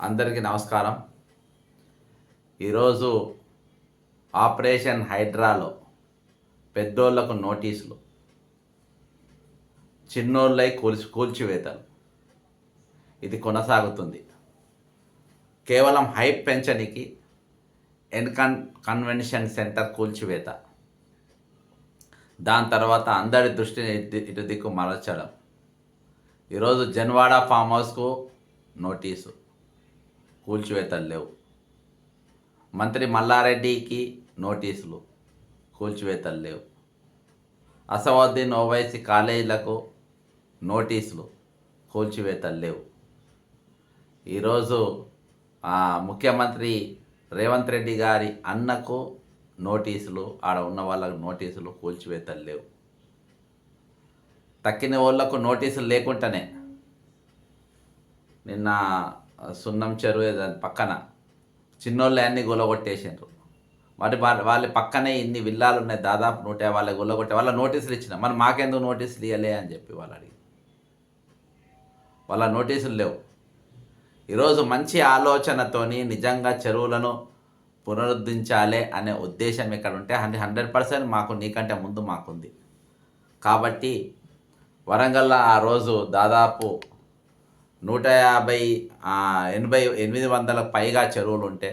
అందరికీ నమస్కారం. ఈరోజు ఆపరేషన్ హైడ్రాలో పెద్దోళ్ళకు నోటీసులు చిన్నోళ్ళై కూల్చి కూల్చివేతలు. ఇది కొనసాగుతుంది. కేవలం హైప్ పెంచనికి ఎన్కన్ కన్వెన్షన్ సెంటర్ కూల్చివేత. దాని తర్వాత అందరి దృష్టిని ఇటు- ఇటు దిక్కు మరల్చడం ఈరోజు జన్వాడ ఫామ్ హౌస్కు నోటీసు. కూల్చివేతలు లేవు. మంత్రి మల్లారెడ్డికి నోటీసులు కూల్చివేతలు లేవు. అసవద్దీన్ ఓవైసీ కాలేజీలకు నోటీసులు కూల్చివేతలు లేవు. ఈరోజు ముఖ్యమంత్రి రేవంత్ రెడ్డి గారి అన్నకు నోటీసులు ఆడ ఉన్న వాళ్ళకు నోటీసులు కూల్చివేతలు లేవు. తక్కిన వాళ్ళకు నోటీసులు లేకుండానే నిన్న సున్నం చెరువు దాని పక్కన. చిన్నోళ్ళు అన్ని గొలగొట్టేసారు మరి వాళ్ళ వాళ్ళ పక్కనే ఇన్ని విల్లాలు ఉన్నాయి దాదాపు నూట వాళ్ళ గొల్లగొట్టే వాళ్ళ నోటీసులు ఇచ్చిన. మరి మాకెందుకు నోటీసులు ఇవ్వలే అని చెప్పి వాళ్ళు అడిగి. వాళ్ళ నోటీసులు లేవు. ఈరోజు మంచి ఆలోచనతోని నిజంగా చెరువులను పునరుద్ధరించాలి అనే ఉద్దేశం ఇక్కడ ఉంటే హండ్రెడ్ హండ్రెడ్ పర్సెంట్ మాకు నీకంటే ముందు మాకుంది. కాబట్టి వరంగల్లో ఆ రోజు దాదాపు నూట యాభై ఎనభై ఎనిమిది వందలకు పైగా చెరువులు ఉంటే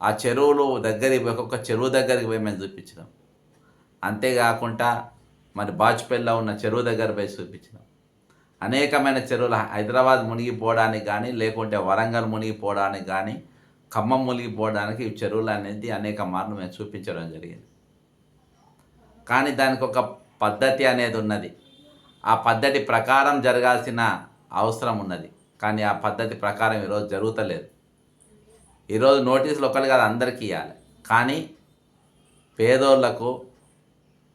ఆ చెరువులు దగ్గరికి ఒక్కొక్క చెరువు దగ్గరికి పోయి మేము చూపించినాం. అంతేకాకుండా మరి బాజ్పేయిలో ఉన్న చెరువు దగ్గర పోయి చూపించినాం. అనేకమైన చెరువులు హైదరాబాద్ మునిగిపోవడానికి కానీ లేకుంటే వరంగల్ మునిగిపోవడానికి కానీ ఖమ్మం మునిగిపోవడానికి ఈ చెరువులు అనేది అనేక మార్లు మేము చూపించడం జరిగింది. కానీ దానికి ఒక పద్ధతి అనేది ఉన్నది. ఆ పద్ధతి ప్రకారం జరగాల్సిన అవసరం ఉన్నది. కానీ ఆ పద్ధతి ప్రకారం ఈరోజు జరుగుతలేదు. ఈరోజు నోటీసులు ఒకరు కాదు అందరికీ ఇవ్వాలి కానీ పేదోళ్ళకు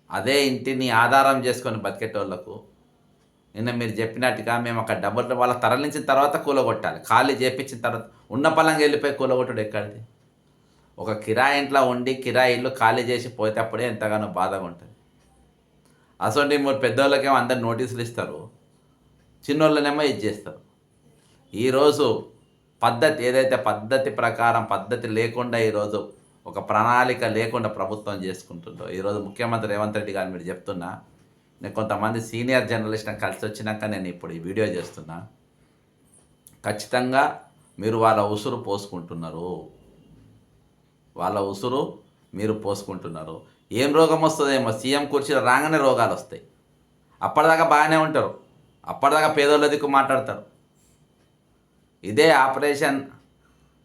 అదే ఇంటిని ఆధారం చేసుకొని బతికేటోళ్ళకు నిన్న మీరు చెప్పినట్టుగా మేము అక్కడ డబ్బులు వాళ్ళ తరలించిన తర్వాత కూలగొట్టాలి. ఖాళీ చేపించిన తర్వాత ఉన్న పలంగా వెళ్ళిపోయి కూలగొట్టడు ఎక్కడిది? ఒక కిరాయి ఇంట్లో ఉండి కిరాయి ఇల్లు ఖాళీ చేసి పోతే అప్పుడే ఎంతగానో బాధగా ఉంటుంది. అసలు మీరు పెద్దోళ్ళకేమో అందరు నోటీసులు ఇస్తారు. చిన్నోళ్ళనేమో ఇది చేస్తారు. ఈరోజు పద్ధతి ఏదైతే పద్ధతి ప్రకారం పద్ధతి లేకుండా ఈరోజు ఒక ప్రణాళిక లేకుండా ప్రభుత్వం చేసుకుంటుందో ఈరోజు ముఖ్యమంత్రి రేవంత్ రెడ్డి గారు మీరు చెప్తున్నా నేను కొంతమంది సీనియర్ జర్నలిస్ట్ కలిసి వచ్చినాక నేను ఇప్పుడు ఈ వీడియో చేస్తున్నా. ఖచ్చితంగా మీరు వాళ్ళ ఉసురు పోసుకుంటున్నారు. వాళ్ళ ఉసురు మీరు పోసుకుంటున్నారు. ఏం రోగం వస్తుందేమో సీఎం కుర్చీలో రాగానే రోగాలు వస్తాయి. అప్పటిదాకా బాగానే ఉంటారు. అప్పటిదాకా పేదోళ్ళ దిక్కు మాట్లాడతారు ఇదే ఆపరేషన్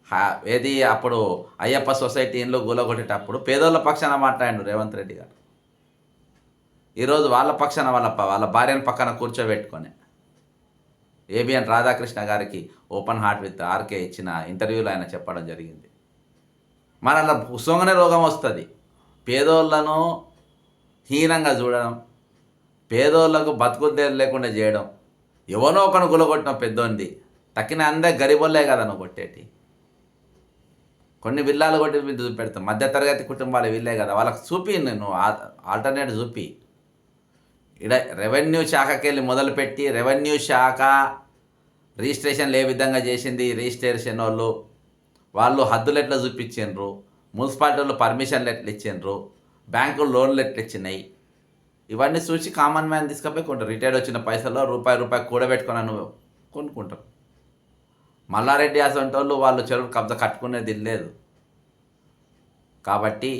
హా- ఏది అప్పుడు అయ్యప్ప సొసైటీ ఇంట్లో గూలగొట్టేటప్పుడు పేదోళ్ళ పక్షాన మాట్లాడాడు రేవంత్ రెడ్డి గారు. ఈరోజు వాళ్ళ పక్షాన వాళ్ళ వాళ్ళ భార్యను పక్కన కూర్చోబెట్టుకొని ఏబిఎన్ రాధాకృష్ణ గారికి ఓపెన్ హార్ట్ విత్ ఆర్కే ఇచ్చిన ఇంటర్వ్యూలో ఆయన చెప్పడం జరిగింది. మన అలా సొంగనే రోగం వస్తుంది. పేదోళ్ళను హీనంగా చూడడం పేదోళ్ళకు బతుకుదేరు లేకుండా చేయడం. ఎవనో ఒకను గులగొట్టిన పెద్దోంది తక్కిన అందే గరిబోళ్ళే కదా నువ్వు కొట్టేటి. కొన్ని విల్లాలు కొట్టి మీద చూపెడతాం మధ్యతరగతి కుటుంబాలు వీళ్ళే కదా. వాళ్ళకి చూపి నేను ఆల్టర్నేట్ చూపి. ఇడ రెవెన్యూ శాఖకి వెళ్ళి మొదలుపెట్టి రెవెన్యూ శాఖ రిజిస్ట్రేషన్లు ఏ విధంగా చేసింది రిజిస్ట్రేషన్ వాళ్ళు వాళ్ళు హద్దులు ఎట్లా చూపించిండ్రు? మున్సిపాలిటీ వాళ్ళు పర్మిషన్లు ఎట్లా ఇచ్చిండ్రు? బ్యాంకులు లోన్లు ఎట్లా ఇచ్చినాయి? ఇవన్నీ చూసి కామన్ మ్యాన్ తీసుకుపోయి కొంటారు. రిటైర్డ్ వచ్చిన పైసల్లో రూపాయి రూపాయి కూడబెట్టుకుని నువ్వు కొనుక్కుంటారు. మల్లారెడ్డి అసంటి వాళ్ళు వాళ్ళు చెరువు కబ్జా కట్టుకునేది లేదు. కాబట్టి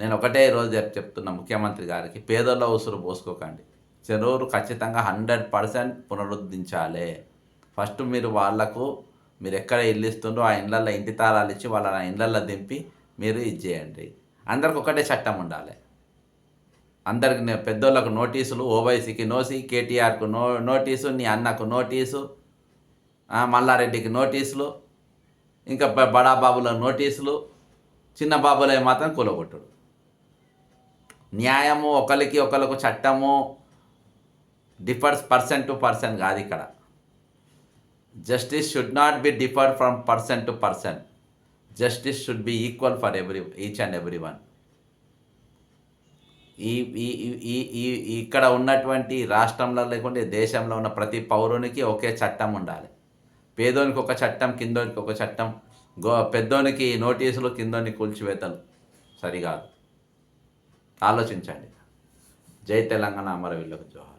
నేను ఒకటే రోజు చెప్ చెప్తున్నా ముఖ్యమంత్రి గారికి పేదోళ్ళ ఉసురు పోసుకోకండి. చెరువులు ఖచ్చితంగా హండ్రెడ్ పర్సెంట్ పునరుద్ధరించాలి ఫస్ట్ మీరు వాళ్ళకు మీరు ఎక్కడ ఇల్లు ఇస్తుండో ఆ ఇళ్ళల్లో ఇంటి తాళాలు ఇచ్చి వాళ్ళ ఇళ్ళల్లో దింపి మీరు ఇది చేయండి. అందరికి ఒకటే చట్టం ఉండాలి. అందరికి నే- పెద్దోళ్ళకు నోటీసులు ఓవైసీకి నోసి కేటీఆర్కు నో నోటీసు నీ అన్నకు నోటీసు మల్లారెడ్డికి నోటీసులు ఇంకా బడా బాబుల నోటీసులు చిన్న బాబులే మాత్రం కూలగొట్టుడు. న్యాయము ఒకరికి ఒకరికి చట్టము డిఫర్స్ పర్సన్ టు పర్సన్ కాదు ఇక్కడ. Justice should not be deferred from person to person justice should be equal for every each and every one. ఈ ఈ ఈ- ఈ ఇక్కడ ఉన్నటువంటి రాష్ట్రంలో లేకుంటే దేశంలో ఉన్న ప్రతి పౌరునికి ఒకే చట్టం ఉండాలి. పేదోనికి ఒక చట్టం కిందోనికి ఒక చట్టం గో పెద్దోనికి నోటీసులు కిందోని కూల్చివేతలు సరికాదు ఆలోచించండి. జై తెలంగాణ అమరవీళ్ళకు జోహార్.